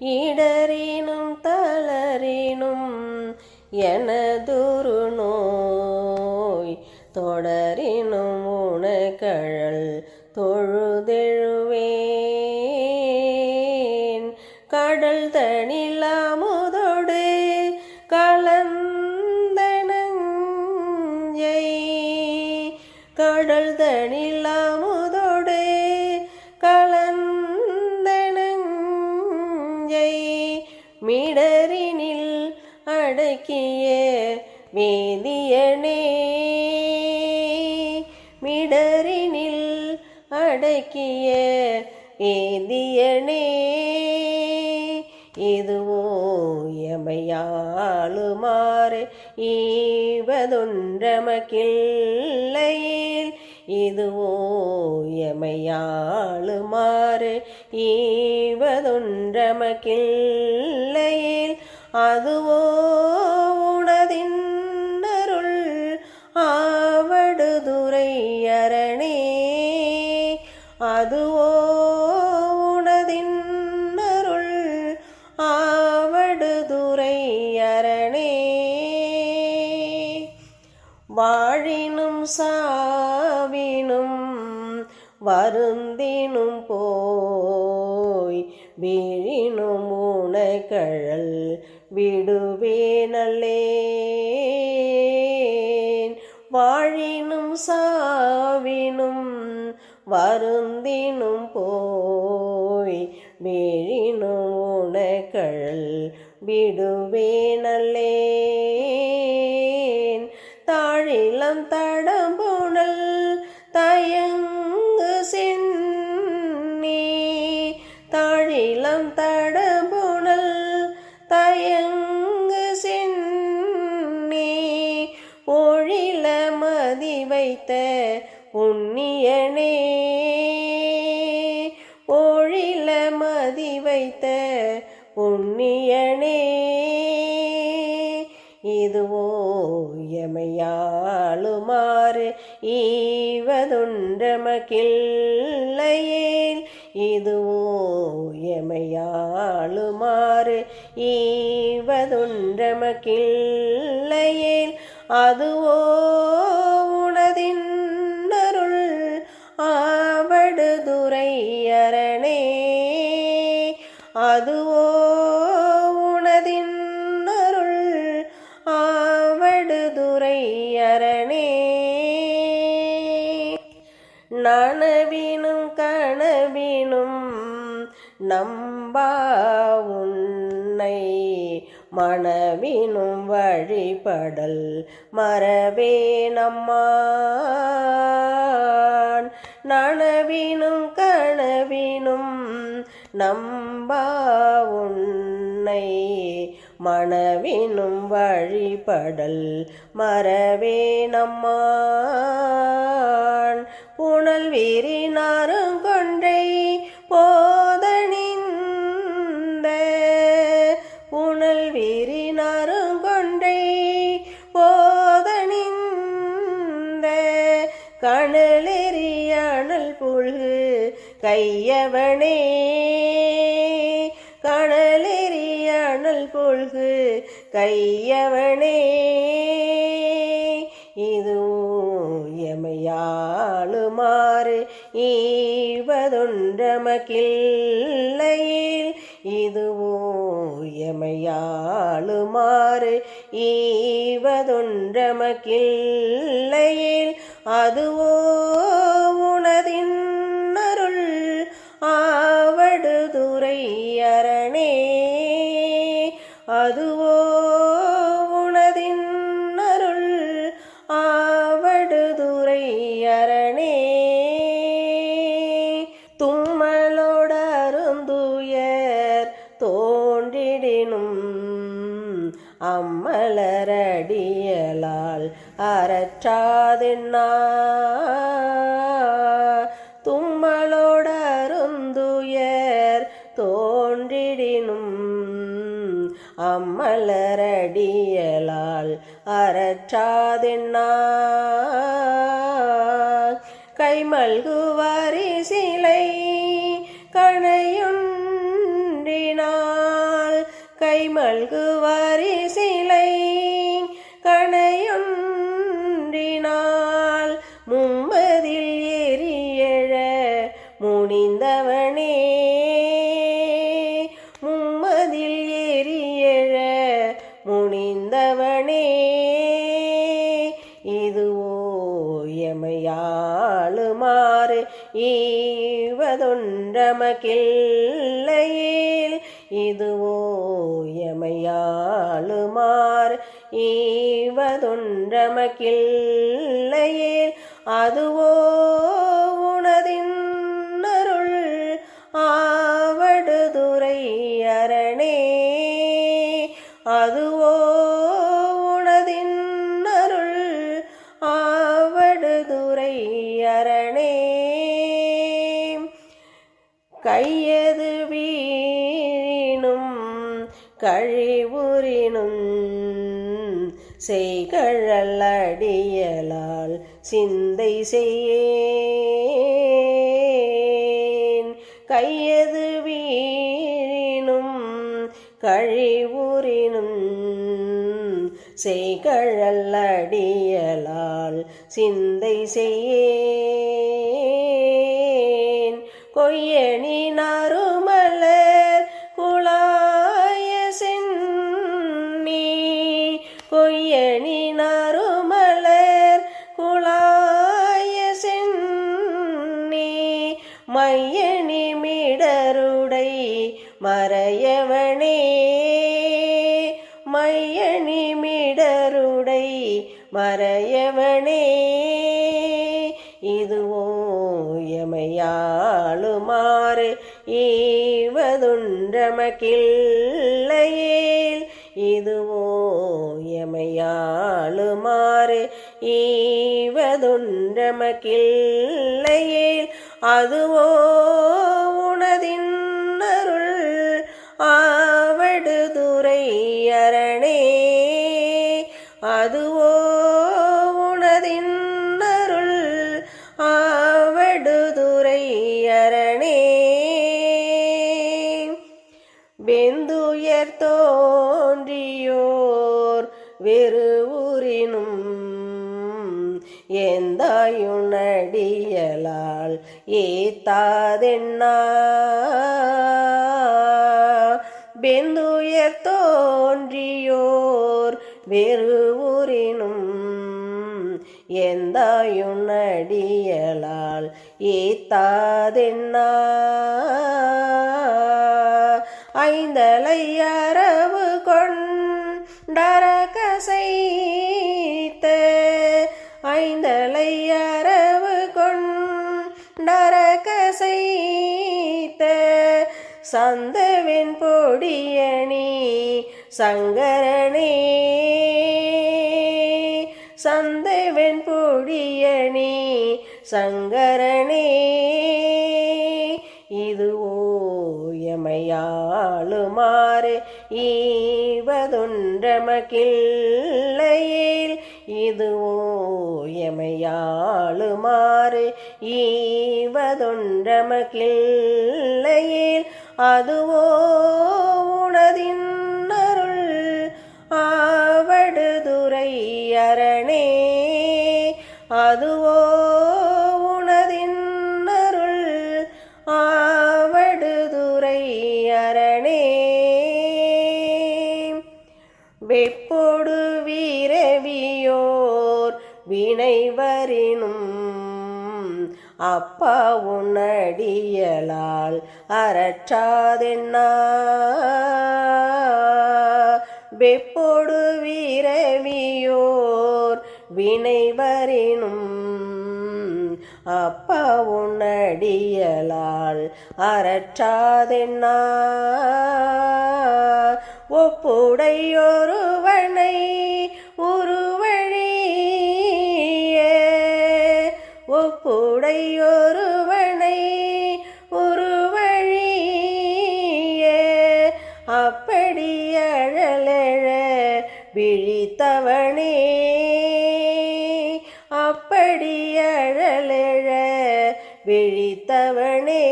இடரேனும் தளரேனும் என மிடரினில் அடக்கிய வேதியனே மிடரினில் அடக்கிய வேதியனே இதுவோ எமையாளுமாறு ஈவதொன்றமக்கில்லையில். இதுவோ எமையாளுமாறு ஈவதொன்றமக்கில் அதுவோ விடுவேனல்லேன். வாழினும் சாவினும் வருந்தினும் போய் வீழினும் உனக்கள் விடுவேனல்லேன் வைத்த புண்ணியனே பொழில மதி வைத்த உன்னியனே. இதுவோ எமையாளுமாறு ஈவதுண்டமக்கில்லையேல் இதுவோ எமையாளுமாறு ஈவதுண்டமக்கில்லையேல் அதுவோ உனதின்னருள் ஆவடுதுறை அரணே அதுவோ உனதின்னருள் ஆவடுதுறை அரணே நனவினும் கனவினும் நம்பா மனவினும் வழிபடல் மரவே நம்மான். நனவினும் கனவினும் நம்பா உன்னை. மனவினும் வழிபடல் மரவே நம்மான். புனல் வீரினாரும் கொன்றை போ கையவனே கணலெறியானல் கொள்கு கையவனே. இது எமையாளுமாறு ஈவதொன்றமக்கில்லையில் இதுவோ எமையாளுமாறு ஈவதொன்றமக்கில்லையில் அதுவோ தும்மலோடருந்துயர் தோன்றிடினும் அம்மலரடியலால் அறற்றாதென்னா கைமல்குவாரி சிலை கணையுண்டினால். கைமல்குவாரி கிள்ளையில் இதுவோ எமையாளுமார். ஈவதுன்றம கிள்ளையில் அதுவோ சிந்தை செய்யேன். கையது வீரினும் கழிவுறினும் செய்கழல் அடியலால் சிந்தை செய்யே மையணி மிடருடை மறையவனே. மையணி மிடருடை மறையவனே. இதுவோ எமையாளுமாறு ஈவதுன்றமக்கில்லையேல் இதுவோ எமையாளுமாறு ஈவதுன்றமக்கில்லையேல் அதுவோ வெந்துயர் தோன்றியோர் வேறு ஊரினும் எந்தாயுன்னடியலால் ஏத்தாதென்னா? ஐந்தலையார சந்தவென் பொடியணி சங்கரனே. சந்தவென் பொடியணி சங்கரனே. இதுவோ எமையாளுமாறு ஈவதொன்றமக்கில்லையேல் இதுவோ எமையாளுமாறு ஈவதொன்றமக்கில்லையேல் அதுவோ வெப்பொடு வீரவியோர் வினைவரினும் அப்பா உன்னடியலால் அறற்றாதென்னா ஒப்புடையொருவனை உருவழியே. ஒப்புடையொரு விழித்தவனே. அப்படி அழலெழ விழித்தவனே.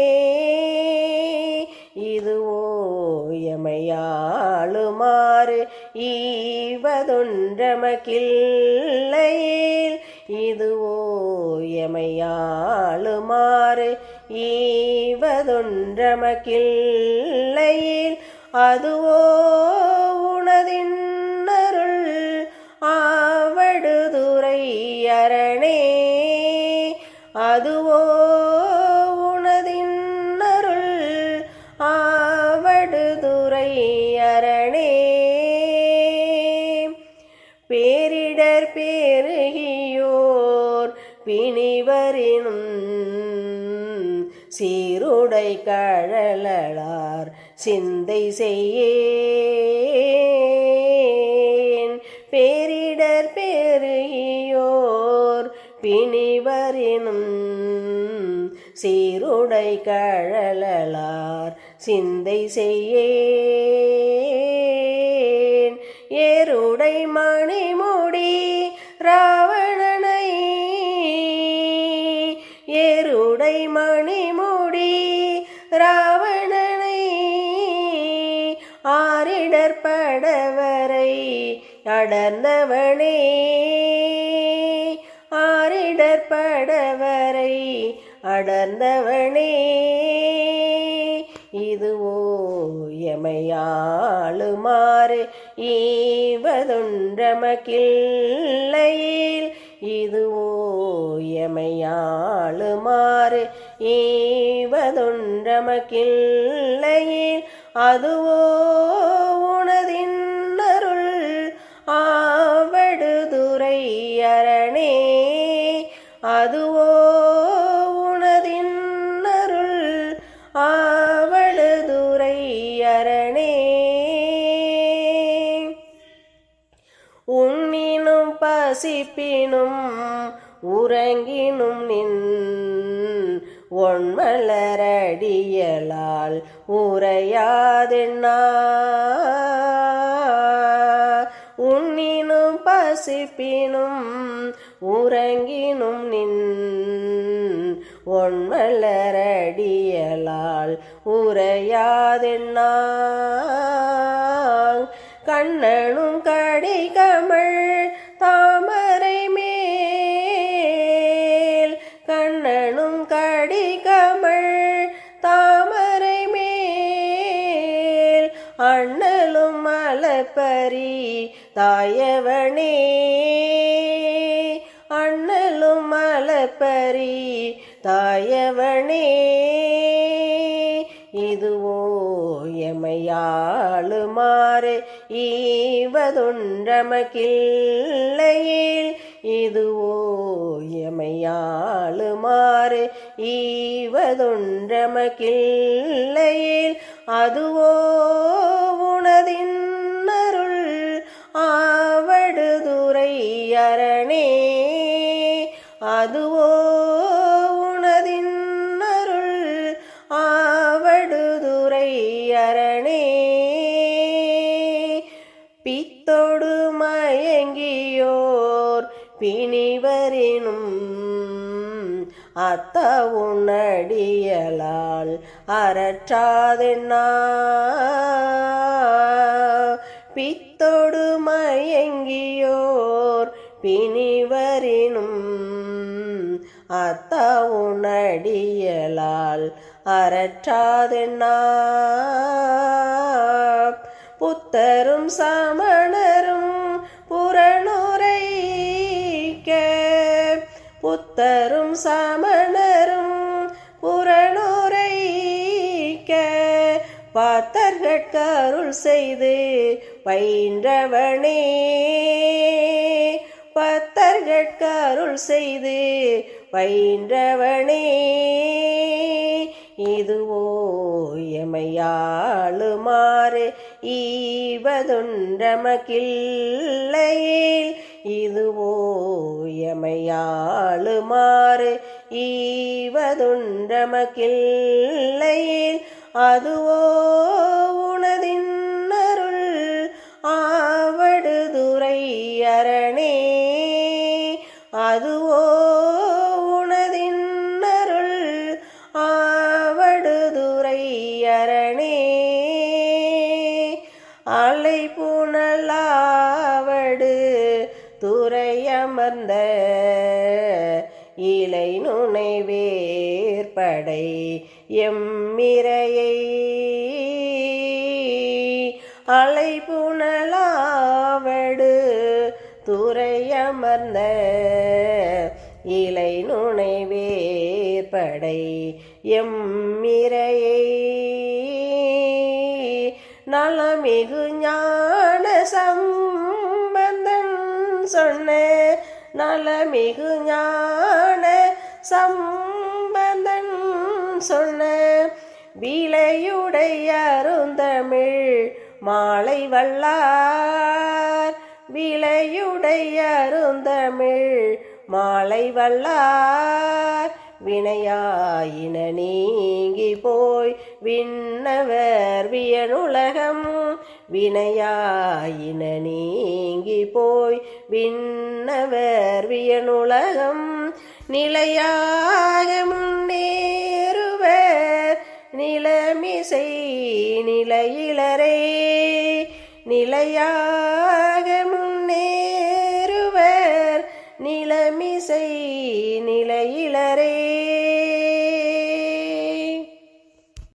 இதுவோ எமையாளுமாறு எமையாளுமாறு ஈவதொன்றமக்கில்லையேல் இதுவோ எமையாளுமாறு ஈவதொன்றமக்கில்லையேல் அதுவோ சிந்தை செய்யேன். பேரிடர் பெருகியோர் பிணிவரினும் சீருடை கழலார் சிந்தை செய்யேன். ஏருடை மணி அடர்ந்தவனே ஆரிடற்படவரை அடர்ந்தவனே. இதுவோ எமையாளுமாறு ஈவதொன்றமக்கில்லையில். இதுவோ எமையாளுமாறு ஈவதொன்றமக்கில்லையில். அதுவோ அரணே அதுவோ உனதின்னருள் ஆவளதுரை அரணே உண்ணினும் பசிப்பினும் உறங்கினும் நின் ஒன்மலரடியலால் உரையாதென்னா பசிப்பினும் உறங்கினும் நின் ஒன்மலரடியலால் உரையாதென்னா தாயவனே அண்ணலும் மலப்பரி தாயவனே இதுவோ எமையாளுமாறு ஈவதொன்றமக்கில்லையில் இதுவோ எமையாளுமாறு ஈவதொன்றமக்கில்லையில் அதுவோ உனதின் அருள் ஆவடுதுறை அரணே. அதுவோ உனதின் அருள் ஆவடுதுறை அரணே. பித்தொடு மயங்கியோர் பிணிவரினும் அத்த உன்னடியலால் அறற்றாதென்னா. பித்தொடு மயங்கியோர் பிணிவரினும் அத்த உன்னடியலால் அறற்றாதென்னா புத்தரும் சமணரும் புறனுரைக்க புத்தரும் சமணரும் புறனுரைக்க பார்த்தர்கள் பாத்தர்கட்கருள் செய்து பயின்றவனே. பத்தர்கட்கருள் செய்து பயின்றவனே. இதுவோ எமையாளுமாறு ஈவதொன்றமக்கில்லையில் இதுவோ எமையாளுமாறு ஈவதொன்றமக்கில்லையில் அதுவோ சரணே. அதுவோ உனதின்னருள் ஆவடுதுரை அரணே. அலை புனலாவடு துறையமர்ந்த இலை நுனைவேற்படை எம்மிரையை எம்மிரையை நலமிகு ஞான சம்பந்தன் சொன்ன நலமிகு ஞான சம்பந்தன் சொன்ன விலையுடைய அருந்தமிழ் மாலை வல்லார். விலையுடைய அருந்தமிழ் மாலை வல்லார். வினையாயின நீங்கி போய் விண்ணவர் வியனுலகம். வினையாயின நீங்கி போய் விண்ணவர் வியனுலகம். நிலையாக முன்னேறுவர் நிலமிசை நிலையிலரே. நிலையாக முன்னேறுவர் நிலமிசை